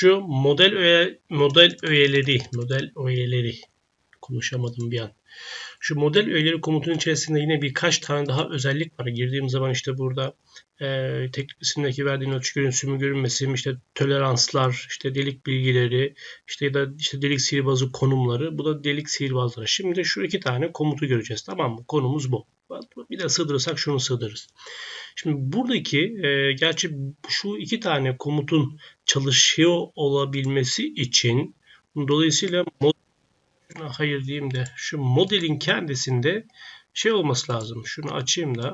Şu model öğe, model öğeleri, model öğeleri konuşamadım bir an. Şu model öğeleri komutunun içerisinde yine birkaç tane daha özellik var. Girdiğim zaman işte burada e, teknik isimdeki verdiğin ölçü görüntüsü görünmesi, işte toleranslar, işte delik bilgileri, işte ya da işte delik sihirbazı konumları. Bu da delik sihirbazları. Şimdi şu iki tane komutu göreceğiz. Tamam mı? Konumuz bu. Bir de sığdırırsak şunu sığdırırız. Şimdi buradaki e, gerçi şu iki tane komutun çalışıyor olabilmesi için dolayısıyla mod hayır diyeyim de şu modelin kendisinde şey olması lazım. Şunu açayım da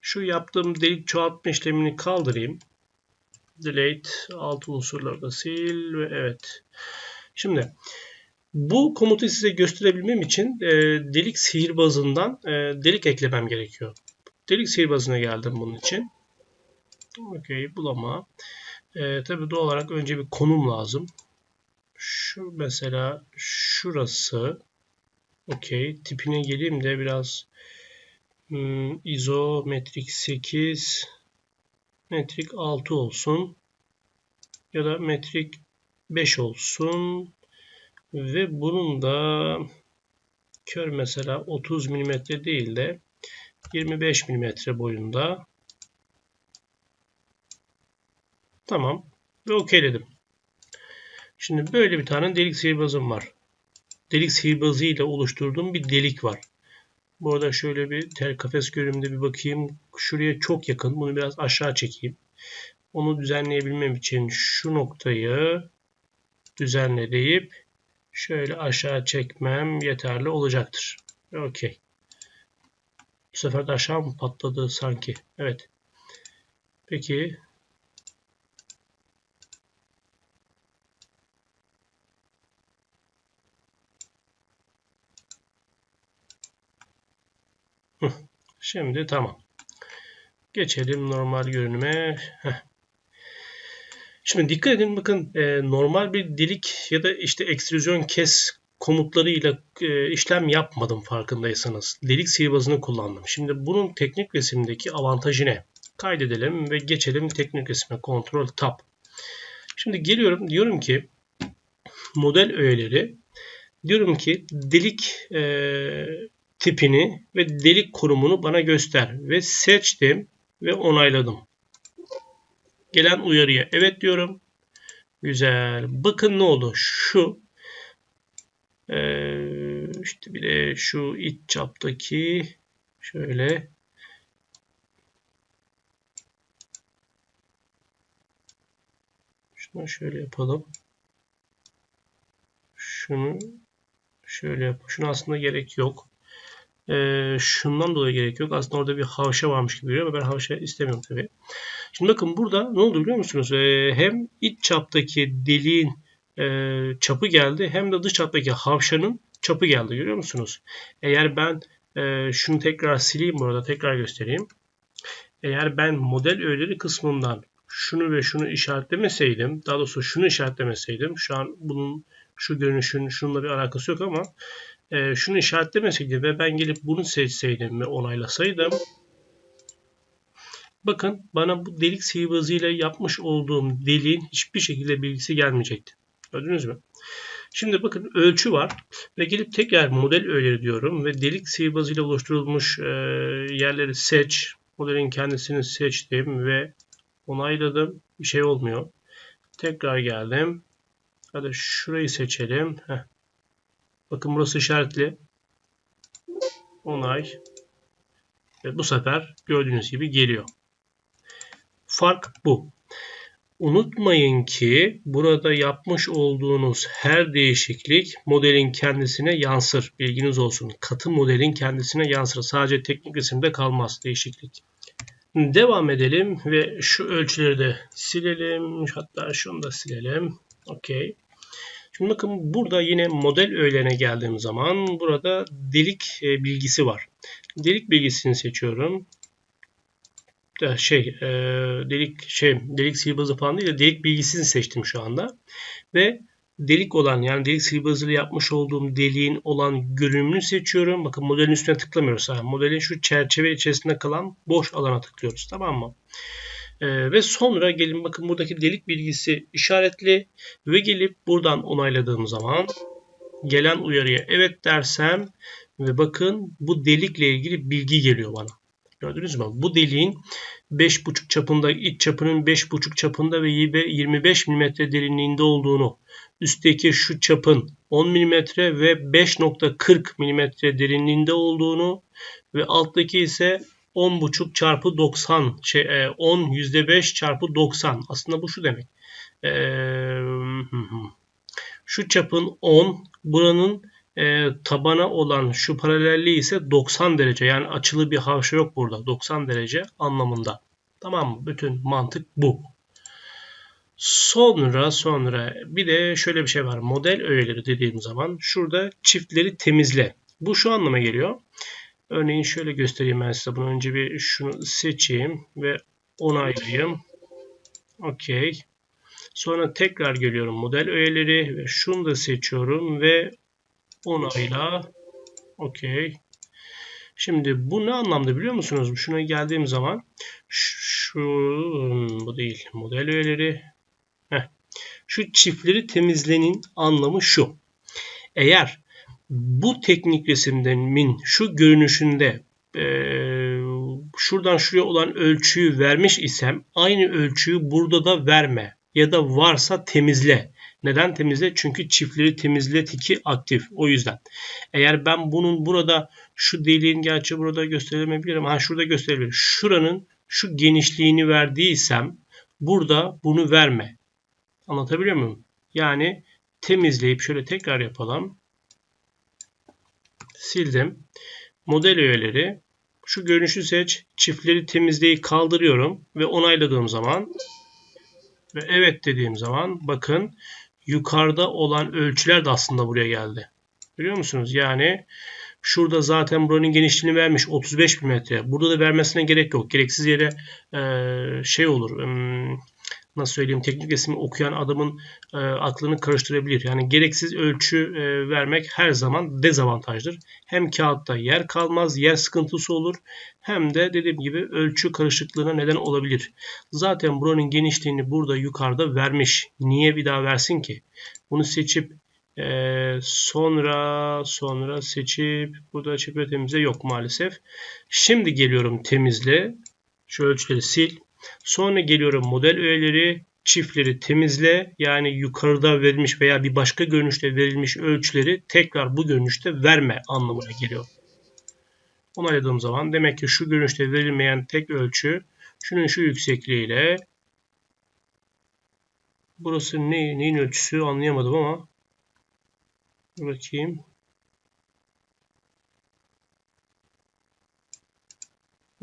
şu yaptığım delik çoğaltma işlemini kaldırayım. Delete alt unsurları da sil ve evet. Şimdi bu komutu size gösterebilmem için e, delik sihirbazından e, delik eklemem gerekiyor. Delik sihirbazına geldim bunun için. Okey bulama. E, tabii doğal olarak önce bir konum lazım. Şu mesela şurası. Okey. Tipine geleyim de biraz hmm, izometrik 8 metrik 6 olsun. Ya da metrik 5 olsun. Ve bunun da kör mesela 30 mm değil de 25 mm boyunda. Tamam. Ve okeyledim. Şimdi böyle bir tane delik sihirbazım var. Delik sihirbazı ile oluşturduğum bir delik var. Bu arada şöyle bir tel kafes görünümde bir bakayım. Şuraya çok yakın. Bunu biraz aşağı çekeyim. Onu düzenleyebilmem için şu noktayı düzenleyip şöyle aşağı çekmem yeterli olacaktır. Okey. Bu sefer de aşağı mı patladı sanki? Evet. Peki Şimdi tamam. Geçelim normal görünüme. Heh. Şimdi dikkat edin bakın e, normal bir delik ya da işte ekstrüzyon kes komutlarıyla e, işlem yapmadım farkındaysanız. Delik sihirbazını kullandım. Şimdi bunun teknik resimdeki avantajı ne? Kaydedelim ve geçelim teknik resme. Ctrl Tab. Şimdi geliyorum diyorum ki model öğeleri diyorum ki delik e, tipini ve delik kurumunu bana göster ve seçtim ve onayladım. Gelen uyarıya evet diyorum. Güzel. Bakın ne oldu? Şu ee, işte bir de şu iç çaptaki şöyle şunu şöyle yapalım. Şunu şöyle yap. Şunu aslında gerek yok. Ee, şundan dolayı gerek yok. Aslında orada bir havşa varmış gibi duruyor ama ben havşa istemiyorum tabii. Şimdi bakın burada ne oldu biliyor musunuz? Ee, hem iç çaptaki deliğin e, çapı geldi hem de dış çaptaki havşanın çapı geldi. Görüyor musunuz? Eğer ben e, şunu tekrar sileyim burada tekrar göstereyim. Eğer ben model öğeleri kısmından şunu ve şunu işaretlemeseydim, daha doğrusu şunu işaretlemeseydim, şu an bunun şu görünüşün şununla bir alakası yok ama e, şunu işaretlemeseydi ve ben gelip bunu seçseydim ve onaylasaydım bakın bana bu delik sihirbazıyla yapmış olduğum deliğin hiçbir şekilde bilgisi gelmeyecekti. Gördünüz mü? Şimdi bakın ölçü var ve gelip tekrar model öğeleri diyorum ve delik sihirbazıyla oluşturulmuş e, yerleri seç. Modelin kendisini seçtim ve onayladım. Bir şey olmuyor. Tekrar geldim. Hadi şurayı seçelim. Heh. Bakın burası işaretli. Onay. Ve bu sefer gördüğünüz gibi geliyor. Fark bu. Unutmayın ki burada yapmış olduğunuz her değişiklik modelin kendisine yansır. Bilginiz olsun. Katı modelin kendisine yansır. Sadece teknik resimde kalmaz değişiklik. Devam edelim ve şu ölçüleri de silelim. Hatta şunu da silelim. Okey. Şimdi bakın burada yine model öğelerine geldiğim zaman burada delik e, bilgisi var. Delik bilgisini seçiyorum. Şey, e, delik şey, delik sihirbazı falan değil de delik bilgisini seçtim şu anda. Ve delik olan yani delik sihirbazıyla yapmış olduğum deliğin olan görünümünü seçiyorum. Bakın modelin üstüne tıklamıyoruz. Ha. Modelin şu çerçeve içerisinde kalan boş alana tıklıyoruz. Tamam mı? Ee, ve sonra gelin bakın buradaki delik bilgisi işaretli ve gelip buradan onayladığım zaman gelen uyarıya evet dersem ve bakın bu delikle ilgili bilgi geliyor bana. Gördünüz mü? Bu deliğin 5,5 çapında, iç çapının 5,5 çapında ve 25 mm derinliğinde olduğunu, üstteki şu çapın 10 mm ve 5.40 mm derinliğinde olduğunu ve alttaki ise 10.5 çarpı 90 şey 10 %5 çarpı 90 aslında bu şu demek. Ee, şu çapın 10 buranın e, tabana olan şu paralelliği ise 90 derece. Yani açılı bir havşa yok burada. 90 derece anlamında. Tamam mı? Bütün mantık bu. Sonra sonra bir de şöyle bir şey var. Model öğeleri dediğim zaman şurada çiftleri temizle. Bu şu anlama geliyor. Örneğin şöyle göstereyim ben size. Bunu önce bir şunu seçeyim ve onaylayayım. Okey. Sonra tekrar geliyorum model öğeleri ve şunu da seçiyorum ve onayla. Okey. Şimdi bu ne anlamda biliyor musunuz? Şuna geldiğim zaman şu hmm, bu değil model öğeleri. Heh. Şu çiftleri temizlenin anlamı şu. Eğer bu teknik resimdemin şu görünüşünde e, şuradan şuraya olan ölçüyü vermiş isem aynı ölçüyü burada da verme ya da varsa temizle. Neden temizle? Çünkü çiftleri temizle tiki aktif. O yüzden. Eğer ben bunun burada şu deliğin gerçi burada gösteremeyebilirim. Ha şurada gösterebilirim. Şuranın şu genişliğini verdiysem burada bunu verme. Anlatabiliyor muyum? Yani temizleyip şöyle tekrar yapalım. Sildim. Model öğeleri. Şu görünüşü seç. Çiftleri temizleyip kaldırıyorum ve onayladığım zaman ve evet dediğim zaman bakın yukarıda olan ölçüler de aslında buraya geldi. Biliyor musunuz? Yani şurada zaten buranın genişliğini vermiş 35 mm. Burada da vermesine gerek yok. Gereksiz yere şey olur. Nasıl söyleyeyim teknik resmi okuyan adamın e, aklını karıştırabilir. Yani gereksiz ölçü e, vermek her zaman dezavantajdır. Hem kağıtta yer kalmaz, yer sıkıntısı olur. Hem de dediğim gibi ölçü karışıklığına neden olabilir. Zaten buranın genişliğini burada yukarıda vermiş. Niye bir daha versin ki? Bunu seçip e, sonra sonra seçip burada çiple temizle yok maalesef. Şimdi geliyorum temizle. Şu ölçüleri sil. Sonra geliyorum model öğeleri, çiftleri temizle. Yani yukarıda verilmiş veya bir başka görünüşte verilmiş ölçüleri tekrar bu görünüşte verme anlamına geliyor. Onayladığım zaman demek ki şu görünüşte verilmeyen tek ölçü şunun şu yüksekliğiyle burası ne, neyin ölçüsü anlayamadım ama bakayım.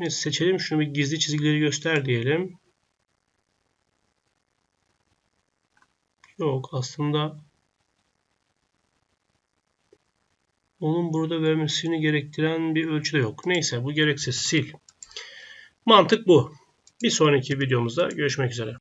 Seçelim. Şunu bir gizli çizgileri göster diyelim. Yok aslında onun burada vermesini gerektiren bir ölçü de yok. Neyse bu gereksiz sil. Mantık bu. Bir sonraki videomuzda görüşmek üzere.